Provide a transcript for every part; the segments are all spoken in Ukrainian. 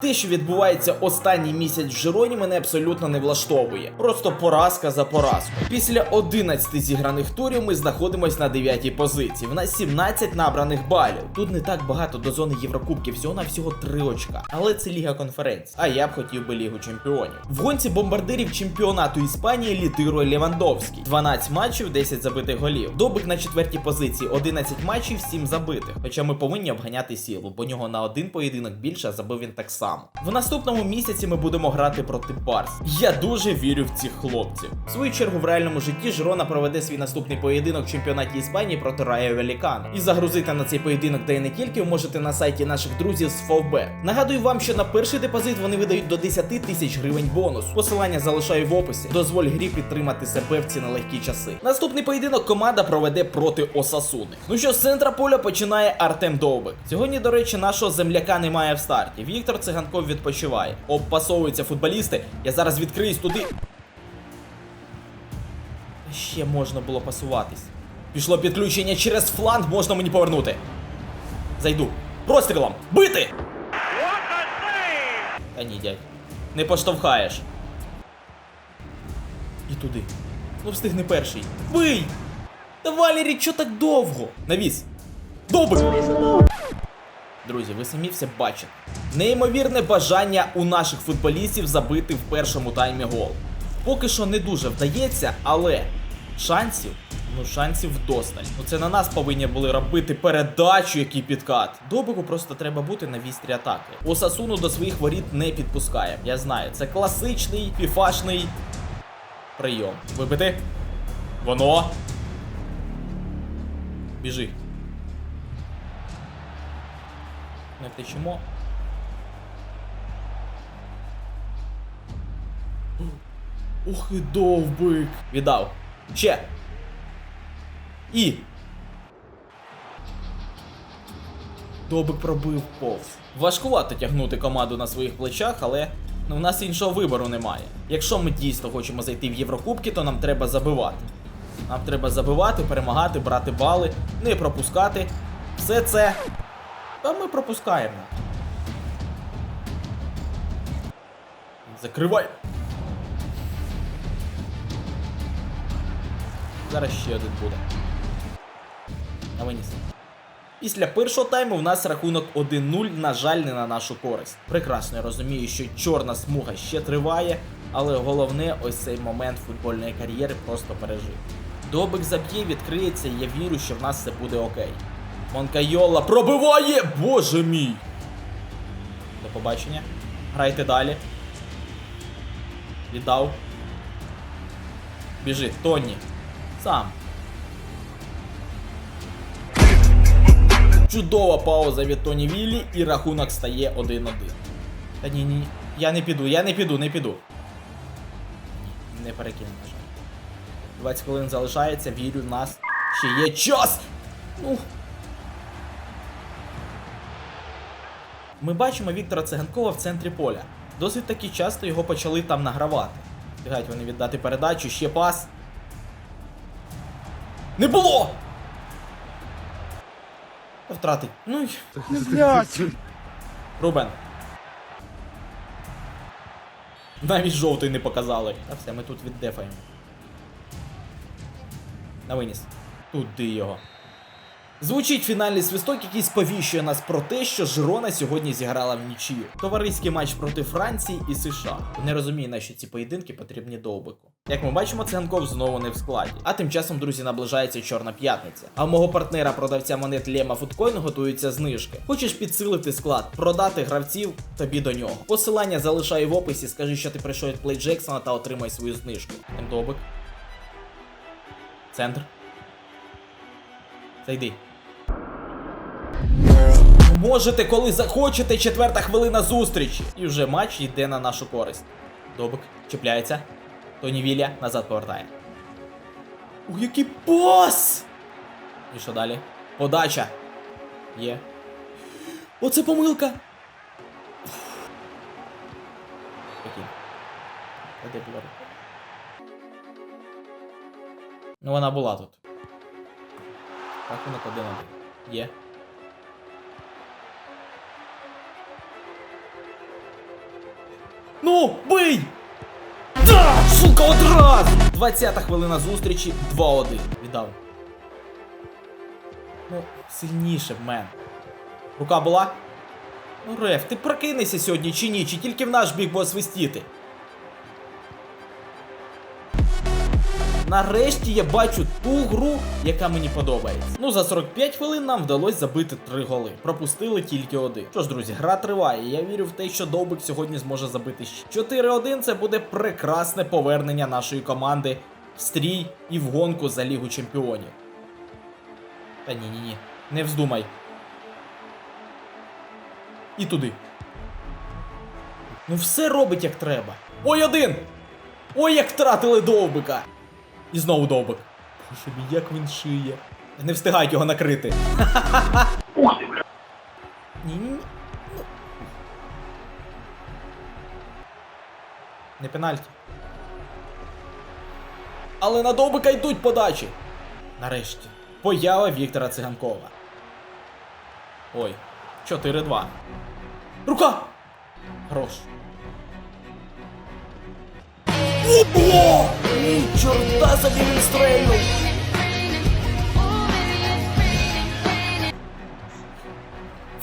Те, що відбувається останній місяць в Жироні, мене абсолютно не влаштовує. Просто поразка за поразкою. Після 11 зіграних турів ми знаходимось на 9 позиції. В нас 17 набраних балів. Тут не так багато до зони Єврокубків, всього на всього 3 очка. Але це Ліга конференцій. А я б хотів би Лігу чемпіонів. В гонці бомбардирів чемпіонату Іспанії лідирує Левандовський. 12 матчів, 10 забитих голів. Добик на четвертій позиції, 11 матчів, 7 забитих. Хоча ми повинні обганяти сілу, бо нього на один поєдинок більше, забив він так само. В наступному місяці ми будемо грати проти Барс. Я дуже вірю в цих хлопців. В свою чергу в реальному житті Жирона проведе свій наступний поєдинок в чемпіонаті Іспанії проти Райо Велікано. І загрузити на цей поєдинок, де не тільки, можете на сайті наших друзів з Фовбет. Нагадую вам, що на перший депозит вони видають до 10 тисяч гривень бонус. Посилання залишаю в описі. Дозволь грі підтримати себе в ці нелегкі часи. Наступний поєдинок команда проведе проти Осасуни. Ну що, з центра поля починає Артем Довбик. Сьогодні, до речі, нашого земляка немає в старті. Віктор Циганков відпочиває. Обпасовуються футболісти. Я зараз відкриюсь туди. Ще можна було пасуватись. Пішло підключення через фланг, можна мені повернути. Зайду. Прострілом! Бити! Та ні, дядь. Не поштовхаєш. І туди. Ну встигни перший. Бий! Та Валері, чо так довго? Навіс. Добре! Друзі, ви самі все бачите. Неймовірне бажання у наших футболістів забити в першому таймі гол. Поки що не дуже вдається, але шансів, ну шансів вдосталь. Ну це на нас повинні були робити передачу, який підкат. Добику просто треба бути на вістрі атаки. Осасуну до своїх воріт не підпускає. Я знаю, це класичний фіфашний прийом. Вибити. Воно. Біжи. Не втечемо. Ух і довбик. Віддав. Ще. І. Довбик пробив повз. Важкувато тягнути команду на своїх плечах, але ну, в нас іншого вибору немає. Якщо ми дійсно хочемо зайти в Єврокубки, то нам треба забивати. Нам треба забивати, перемагати, брати бали, не пропускати. Все це. Та ми пропускаємо. Закривай. Зараз ще один буде. На виніс. Після першого тайму в нас рахунок 1-0, на жаль, не на нашу користь. Прекрасно я розумію, що чорна смуга ще триває, але головне ось цей момент футбольної кар'єри просто пережив. Добик заб'є, відкриється, і я вірю, що в нас все буде окей. Монкайола пробиває! Боже мій! До побачення. Грайте далі. Віддав. Біжи, Тоні. Сам. Чудова пауза від Тоні Віллі і рахунок стає 1-1. Та ні, ні. Я не піду, я не піду, не піду. Ні, не перекину, на жаль. 20 хвилин залишається, вірю, в нас ще є час! Ну. Ми бачимо Віктора Циганкова в центрі поля. Досить таки часто його почали там награвати. Встигають вони віддати передачу, ще пас. Не було! Втратить. Ну й. Блять! Рубен. Навіть жовтий не показали. А все, ми тут віддефаємо. На виніс. Туди його. Звучить фінальний свисток, який сповіщує нас про те, що Жирона сьогодні зіграла в нічию. Товариський матч проти Франції і США. Не розумію, на що ці поєдинки потрібні довбику. Як ми бачимо, циганков знову не в складі. А тим часом, друзі, наближається Чорна п'ятниця. А в мого партнера продавця монет Лема Футкоін готуються знижки. Хочеш підсилити склад, продати гравців, тобі до нього. Посилання залишаю в описі, скажи, що ти прийшов від Плей Джексона та отримай свою знижку. Тим довбик. Центр. Зайди. Можете, коли захочете, четверта хвилина зустрічі. І вже матч йде на нашу користь. Добик чіпляється. Тоні Вілля назад повертає. Ух, який пас! І що далі? Подача. Є. Оце помилка. Де? Ну вона була тут. Рахунок 1-1. Є. Ну, бий! Да, сука, одразу! 20-та хвилина зустрічі, 2-1. Віддав. Ну, сильніше в мене. Рука була? Ну, Реф, ти прокинися сьогодні чи ні? Чи тільки в наш бік буде свистіти? Нарешті я бачу ту гру, яка мені подобається. Ну, за 45 хвилин нам вдалося забити 3 голи. Пропустили тільки один. Що ж, друзі, гра триває. Я вірю в те, що Довбик сьогодні зможе забити ще. 4-1 це буде прекрасне повернення нашої команди в стрій і в гонку за Лігу Чемпіонів. Та ні, ні, ні. Не вздумай. І туди. Ну все робить як треба. Ой, один! Ой, як втратили довбика! І знову довбик. Боже мій, як він шиє. Не встигають його накрити. Ух ти, бля. Не пенальті. Але на довбика йдуть подачі. Нарешті. Поява Віктора Циганкова. Ой. 4-2. Рука! Хорош. О! Ні, чорта він стрельнув!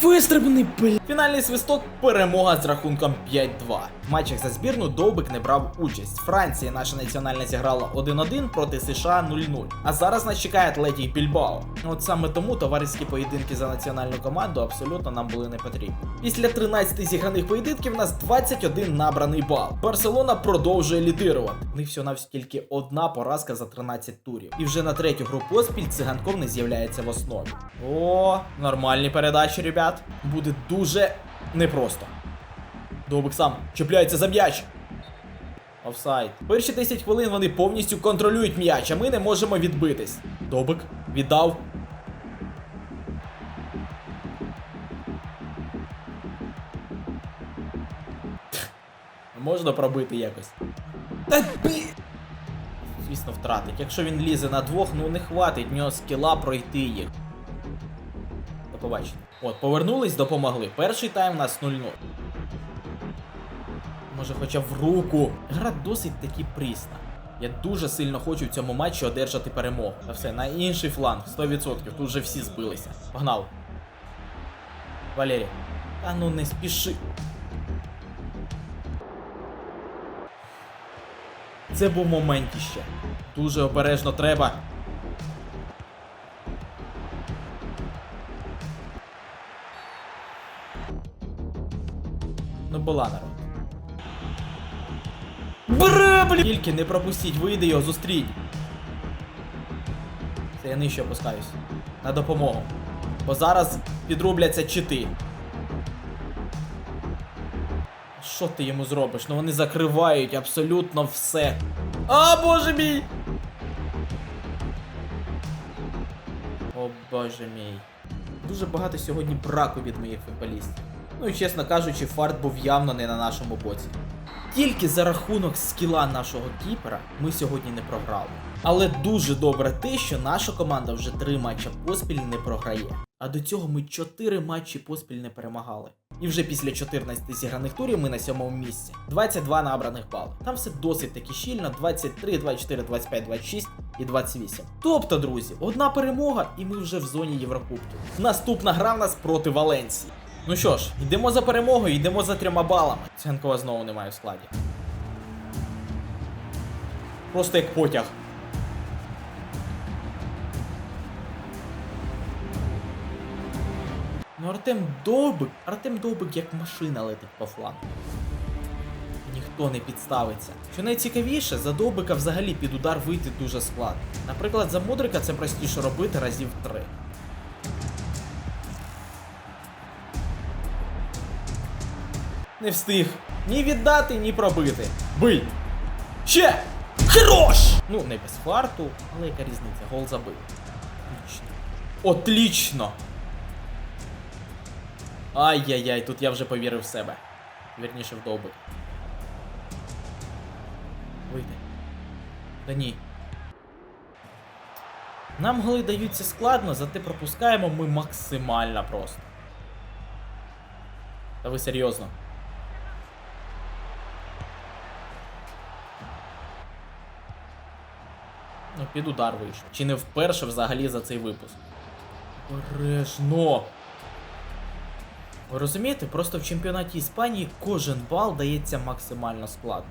Вистрибаний, бля. Фінальний свисток перемога з рахунком 5-2. В матчах за збірну Довбик не брав участь. Франція наша національна зіграла 1-1 проти США 0-0. А зараз нас чекає Атлетік Більбао. От саме тому товариські поєдинки за національну команду абсолютно нам були не потрібні. Після 13 зіграних поєдинків у нас 21 набраний бал. Барселона продовжує лідирувати. В них всього тільки одна поразка за 13 турів. І вже на третю гру поспіль циганков не з'являється в основі. О, нормальні передачі, ребят. Буде дуже непросто. Довбик сам чіпляється за м'яч. Офсайд. Перші 10 хвилин вони повністю контролюють м'яч, а ми не можемо відбитись. Довбик віддав. Можна пробити якось. Та бі... Звісно, втратить. Якщо він лізе на двох, ну не хватить в нього скіла пройти їх. Побачення. От, повернулись, допомогли. Перший тайм у нас 0-0. Може, хоча в руку. Гра досить таки прісна. Я дуже сильно хочу в цьому матчі одержати перемогу. Та все, на інший фланг, 100%. Тут вже всі збилися. Погнав. Валерій. Та ну не спіши. Це був моментіще. Дуже обережно треба. Ну була народ. Бре, блін! Тільки не пропустіть, вийди його, зустріть. Це я нижче опускаюсь. На допомогу. Бо зараз підрубляться чити. Що ти йому зробиш? Ну вони закривають абсолютно все. А, боже мій! О боже мій. Дуже багато сьогодні браку від моїх футболістів. Ну і чесно кажучи, фарт був явно не на нашому боці. Тільки за рахунок скіла нашого кіпера ми сьогодні не програли. Але дуже добре те, що наша команда вже три матча поспіль не програє. А до цього ми 4 матчі поспіль не перемагали. І вже після 14 зіграних турів ми на сьомому місці. 22 набраних бали. Там все досить таки щільно: 23, 24, 25, 26 і 28. Тобто, друзі, одна перемога, і ми вже в зоні Єврокубків. Наступна гра в нас проти Валенції. Ну що ж, йдемо за перемогою, йдемо за трьома балами. Цянкова знову немає в складі. Просто як потяг. Ну Артем Довбик, Артем Довбик як машина летить по флангу. Ніхто не підставиться. Що найцікавіше, за Довбика взагалі під удар вийти дуже складно. Наприклад, за Мудрика це простіше робити разів три. Не встиг ні віддати, ні пробити. Бий! Ще! Хорош! Ну, не без фарту, але яка різниця, гол забив. Отлично. Отлично! Ай-яй-яй, тут я вже повірив в себе. Вірніше в довбик. Вийди. Да ні. Нам голи даються складно, зате пропускаємо ми максимально просто. Та ви серйозно. Під удар вийшов. Чи не вперше взагалі за цей випуск. Обережно. Ви розумієте, просто в чемпіонаті Іспанії кожен бал дається максимально складно.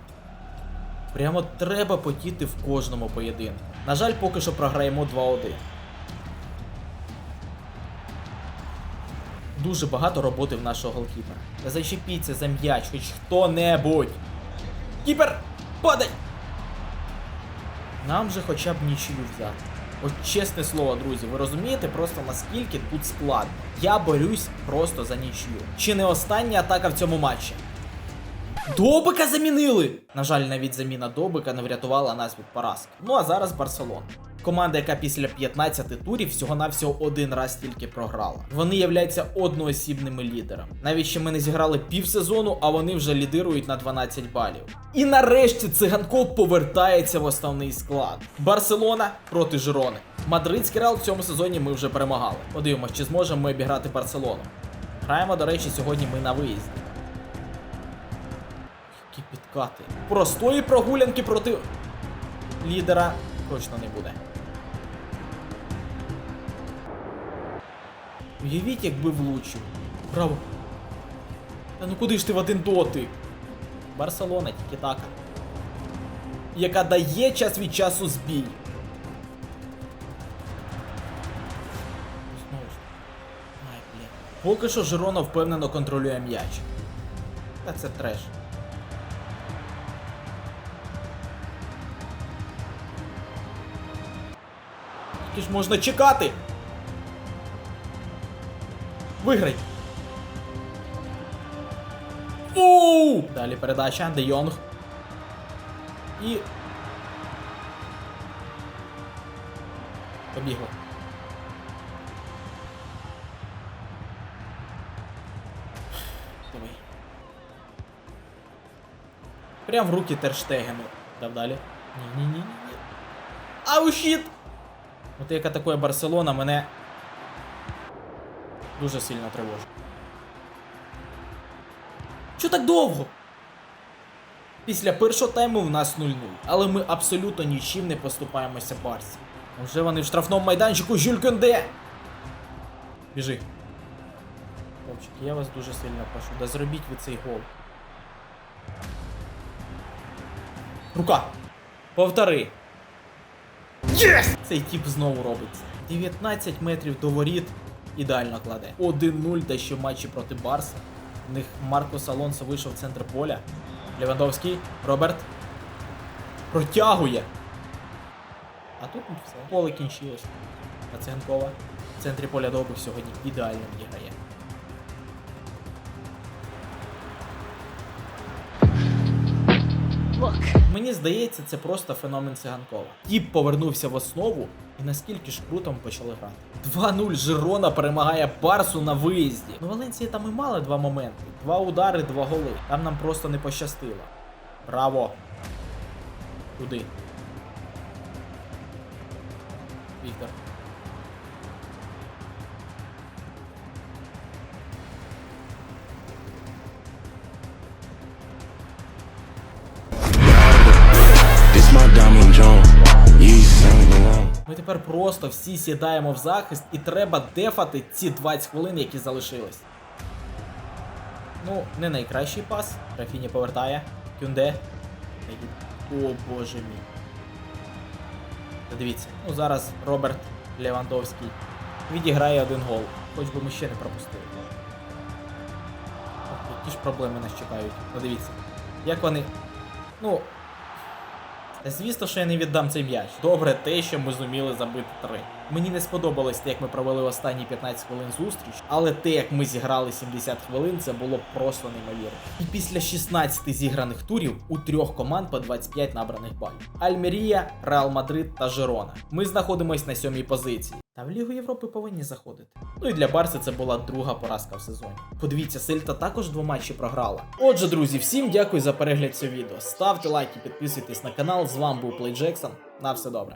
Прямо треба потіти в кожному поєдинку. На жаль, поки що програємо 2-1. Дуже багато роботи в нашого голкіпера. Зачепіться за м'яч, хоч хто-небудь. Кіпер! Падай! Нам же хоча б нічию взяти. От чесне слово, друзі, ви розумієте просто наскільки тут складно. Я борюсь просто за нічию. Чи не остання атака в цьому матчі? Добика замінили! На жаль, навіть заміна Добика не врятувала нас від поразки. Ну а зараз Барселона. Команда, яка після 15 турів всього-навсього один раз тільки програла. Вони являються одноосібними лідерами. Навіть ще ми не зіграли півсезону, а вони вже лідирують на 12 балів. І нарешті циганков повертається в основний склад. Барселона проти Жирони. Мадридський Реал в цьому сезоні ми вже перемагали. Подивимось, чи зможемо ми обіграти Барселону. Граємо, до речі, сьогодні ми на виїзді. Які підкати. Простої прогулянки проти лідера точно не буде. Уявіть, якби влучив. Браво. Та ну куди ж ти в один дотик? Барселона, тільки така. Яка дає час від часу збій. Знову ж. Ай. Поки що Жирона впевнено контролює м'яч. Та це треш. Скільки ж можна чекати? Виграй! Оу! Далі передача, Де Йонг. І. Побігло. Давай. Прям в руки Терштегену. Дав далі. Ні-ні-ні. Ау, щіт! От як атакує Барселона, мене дуже сильно тривожить. Чо так довго? Після першого тайму в нас 0-0, але ми абсолютно нічим не поступаємося Барсі. Вже вони в штрафному майданчику Жюль Кюнде! Біжи. Хлопчики, я вас дуже сильно прошу, да зробіть ви цей гол. Рука! Повтори! Єс! Цей тип знову робиться. 19 метрів до воріт ідеально кладе. 1-0, та ще в матчі проти Барса. В них Маркос Алонсо вийшов в центр поля. Левандовський, Роберт. Протягує. А тут все. Поле кінчилось. Паценкова. В центрі поля добу сьогодні ідеально відіграє. Мені здається, це просто феномен циганкова. Тіп повернувся в основу, і наскільки ж круто почали грати. 2-0 Жирона перемагає Барсу на виїзді. Ну, Валенція там і мали два моменти: два удари, два голи. Там нам просто не пощастило. Браво! Куди? Віктор. Тепер просто всі сідаємо в захист і треба дефати ці 20 хвилин, які залишились. Ну, не найкращий пас. Рафіні повертає. Кюнде. О боже мій. Дивіться, ну зараз Роберт Левандовський відіграє один гол. Хоч би ми ще не пропустили. Які ж проблеми нас чекають. Подивіться. Як вони. Ну, Звісно, що я не віддам цей м'яч. Добре те, що ми зуміли забити три. Мені не сподобалось те, як ми провели останні 15 хвилин зустріч, але те, як ми зіграли 70 хвилин, це було просто неймовірно. І після 16 зіграних турів у трьох команд по 25 набраних балів: Альмерія, Реал Мадрид та Жирона. Ми знаходимось на сьомій позиції. Та в Лігу Європи повинні заходити. Ну і для Барси це була друга поразка в сезоні. Подивіться, Сельта також два матчі програла. Отже, друзі, всім дякую за перегляд цього відео. Ставте лайки, підписуйтесь на канал. З вами був Плей Джексон. На все добре.